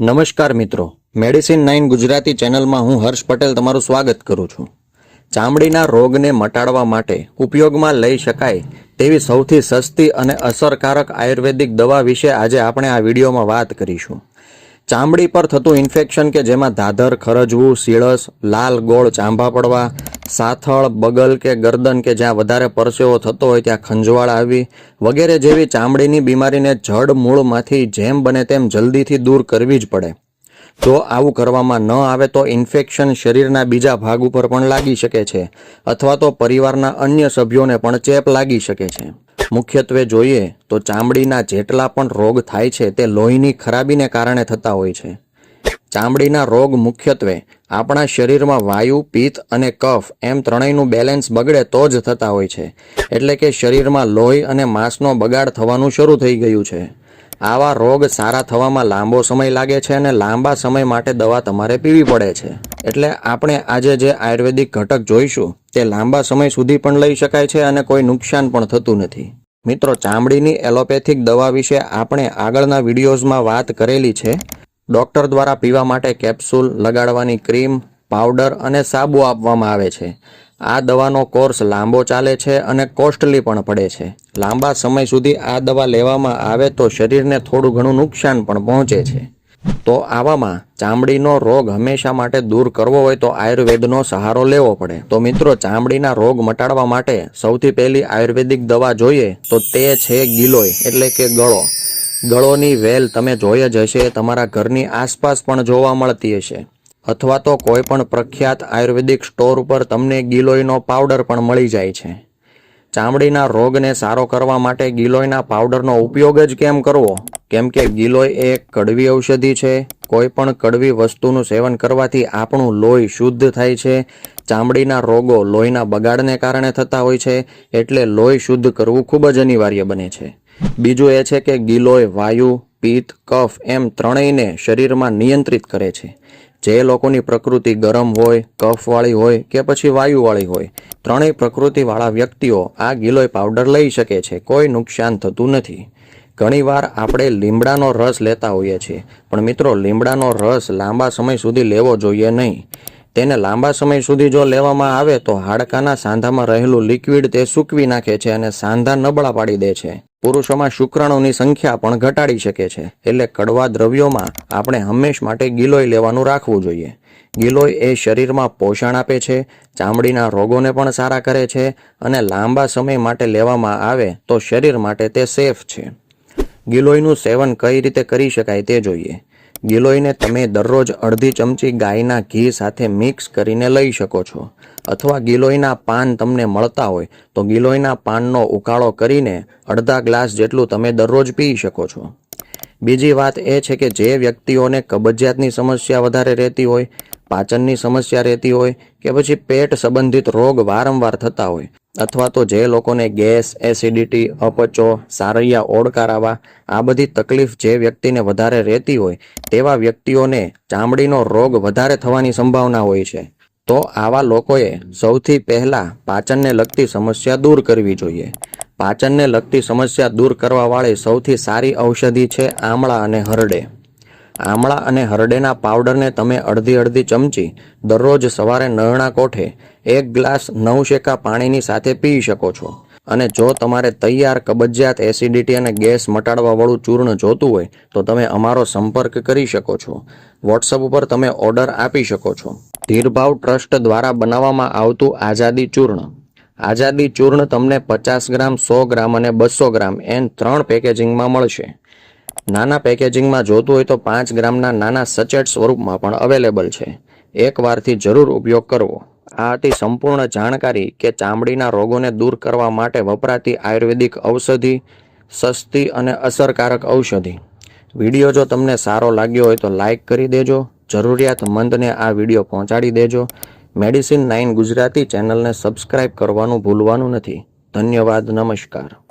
નમસ્કાર મિત્રો. Medicine nine Gujarati ચેનલમાં હું હર્ષ પટેલ તમારું સ્વાગત કરું છું. ચામડીના રોગને મટાડવા માટે ઉપયોગમાં લઈ શકાય તેવી સૌથી સસ્તી અને અસરકારક આયુર્વેદિક દવા વિશે આજે આપણે આ વિડીયોમાં વાત કરીશું. ચામડી પર થતું ઇન્ફેક્શન કે જેમાં ધાધર, ખરજવું સીળસ લાલ ગોળ ચાંભા પડવા, સાથળ, બગલ કે ગરદન કે જ્યાં વધારે પરસેવો થતો હોય ત્યાં ખંજવાળ આવી વગેરે જેવી ચામડીની બીમારીને જડ મૂળમાંથી જેમ બને તેમ જલ્દીથી દૂર કરવી જ પડે. જો આવું કરવામાં ન આવે તો ઇન્ફેક્શન શરીરના બીજા ભાગ ઉપર પણ લાગી શકે છે અથવા તો પરિવારના અન્ય સભ્યોને પણ ચેપ લાગી શકે છે. મુખ્યત્વે જોઈએ તો ચામડીના જેટલા પણ રોગ થાય છે તે લોહીની ખરાબીને કારણે થતા હોય છે. ચામડીના રોગ મુખ્યત્વે આપણા શરીરમાં વાયુ, પિત્ત અને કફ એમ ત્રણેયનું બેલેન્સ બગડે તો જ થતા હોય છે. એટલે કે શરીરમાં લોહી અને માંસનો બગાડ થવાનું શરૂ થઈ ગયું છે. આવા રોગ સારા થવામાં લાંબો સમય લાગે છે અને લાંબા સમય માટે દવા તમારે પીવી પડે છે. એટલે આપણે આજે જે આયુર્વેદિક ઘટક જોઈશું તે લાંબા સમય સુધી પણ લઈ શકાય છે અને કોઈ નુકસાન પણ થતું નથી. મિત્રો, ચામડીની એલોપેથિક દવા વિશે આપણે આગળના વિડીયોઝમાં વાત કરેલી છે. ડૉક્ટર દ્વારા પીવા માટે કેપ્સ્યુલ લગાડવાની ક્રીમ, પાવડર અને સાબુ આપવામાં આવે છે. આ દવાનો કોર્સ લાંબો ચાલે છે અને કોસ્ટલી પણ પડે છે. લાંબા સમય સુધી આ દવા લેવામાં આવે તો શરીરને થોડું ઘણું નુકસાન પણ પહોંચે છે. તો આવામાં ચામડીનો રોગ હંમેશા માટે દૂર કરવો હોય તો આયુર્વેદનો સહારો લેવો પડે. તો મિત્રો, ચામડીના રોગ મટાડવા માટે સૌથી પહેલી આયુર્વેદિક દવા જોઈએ તો તે છે ગિલોય, એટલે કે ગળો. ગળોની વેલ તમે જોઈ જ હશે, તમારા ઘરની આસપાસ પણ જોવા મળતી હશે. અથવા તો કોઈ પણ પ્રખ્યાત આયુર્વેદિક સ્ટોર ઉપર તમને ગિલોયનો પાવડર પણ મળી જાય છે. ચામડીના રોગને સારો કરવા માટે ગિલોયના પાવડરનો ઉપયોગ જ કેમ કરવો? કેમ કે ગિલોય એ કડવી ઔષધિ છે. કોઈ પણ કડવી વસ્તુનું સેવન કરવાથી આપણું લોહી શુદ્ધ થાય છે. ચામડીના રોગો લોહીના બગાડને કારણે થતા હોય છે, એટલે લોહી શુદ્ધ કરવું ખૂબ જ અનિવાર્ય બને છે. બીજું એ છે કે ગિલોય, વાયુ, પિત્ત, કફ એમ ત્રણેયને શરીરમાં નિયંત્રિત કરે છે. જે લોકોની પ્રકૃતિ ગરમ હોય, કફવાળી હોય કે પછી વાયુવાળી હોય, ત્રણેય પ્રકૃતિવાળા વ્યક્તિઓ આ ગિલોય પાવડર લઈ શકે છે, કોઈ નુકસાન થતું નથી. ઘણીવાર આપણે લીમડાનો રસ લેતા હોઈએ છીએ, પણ મિત્રો લીમડાનો રસ લાંબા સમય સુધી લેવો જોઈએ નહીં. તેને લાંબા સમય સુધી જો લેવામાં આવે તો હાડકાના સાંધામાં રહેલું લિક્વિડ તે સૂકવી નાખે છે અને સાંધા નબળા પાડી દે છે. પુરુષોમાં શુક્રાણુની સંખ્યા પણ ઘટાડી શકે છે. એટલે કડવા દ્રવ્યોમાં આપણે હંમેશ માટે ગિલોય લેવાનું રાખવું જોઈએ. ગિલોય એ શરીરમાં પોષણ આપે છે, ચામડીના રોગોને પણ સારા કરે છે અને લાંબા સમય માટે લેવામાં આવે તો શરીર માટે તે સેફ છે. ગિલોયનું સેવન કઈ રીતે કરી શકાય તે જોઈએ. ગિલોયને તમે દરરોજ અડધી ચમચી ગાયના ઘી સાથે મિક્સ કરીને લઈ શકો છો. અથવા ગિલોયના પાન તમને મળતા હોય, તો ગિલોયના પાનનો ઉકાળો કરીને અડધા ગ્લાસ જેટલું તમે દરરોજ પી શકો છો. બીજી વાત એ છે કે જે વ્યક્તિઓને કબજિયાતની સમસ્યા વધારે રહેતી હોય, પાચનની સમસ્યા રહેતી હોય, કે પછી પેટ સંબંધિત રોગ વારંવાર થતા હોય અથવા તો જે લોકોને ગેસ, એસિડિટી, અપચો, સારૈયા ઓડકાર આવા આ બધી તકલીફ જે વ્યક્તિને વધારે રહેતી હોય, તેવા વ્યક્તિઓને ચામડીનો રોગ વધારે થવાની સંભાવના હોય છે. તો આવા લોકોએ સૌથી પહેલાં પાચનને લગતી સમસ્યા દૂર કરવી જોઈએ. પાચનને લગતી સમસ્યા દૂર કરવાવાળી સૌથી સારી ઔષધિ છે આમળા અને હરડે. આમળા અને હરડેના પાવડરને તમે અડધી અડધી ચમચી દરરોજ સવારે નરણા કોઠે એક ગ્લાસ નવશેકા પાણીની સાથે પી શકો છો. અને જો તમારે તૈયાર કબજિયાત એસિડિટી અને ગેસ મટાડવાવાળું ચૂર્ણ જોતું હોય, તો તમે અમારો સંપર્ક કરી શકો છો. વોટ્સઅપ ઉપર તમે ઓર્ડર આપી શકો છો. ધીરભાવ ટ્રસ્ટ દ્વારા બનાવવામાં આવતું આઝાદી ચૂર્ણ. આઝાદી ચૂર્ણ તમને પચાસ ગ્રામ, સો ગ્રામ અને બસો ગ્રામ એમ ત્રણ પેકેજિંગમાં મળશે. નાના પેકેજિંગમાં જોતું હોય તો પાંચ ગ્રામના નાના સચેટ સ્વરૂપમાં પણ અવેલેબલ છે. એકવારથી જરૂર ઉપયોગ કરવો. આ હતી સંપૂર્ણ જાણકારી કે ચામડીના રોગોને દૂર કરવા માટે વપરાતી આયુર્વેદિક ઔષધિ, સસ્તી અને અસરકારક ઔષધિ. વીડિયો જો તમને સારો લાગ્યો હોય તો લાઈક કરી દેજો, જરૂરિયાતમંદને આ વીડિયો પહોંચાડી દેજો. મેડિસિન નાઇન ગુજરાતી ચેનલને સબસ્ક્રાઇબ કરવાનું ભૂલવાનું નથી. ધન્યવાદ, નમસ્કાર.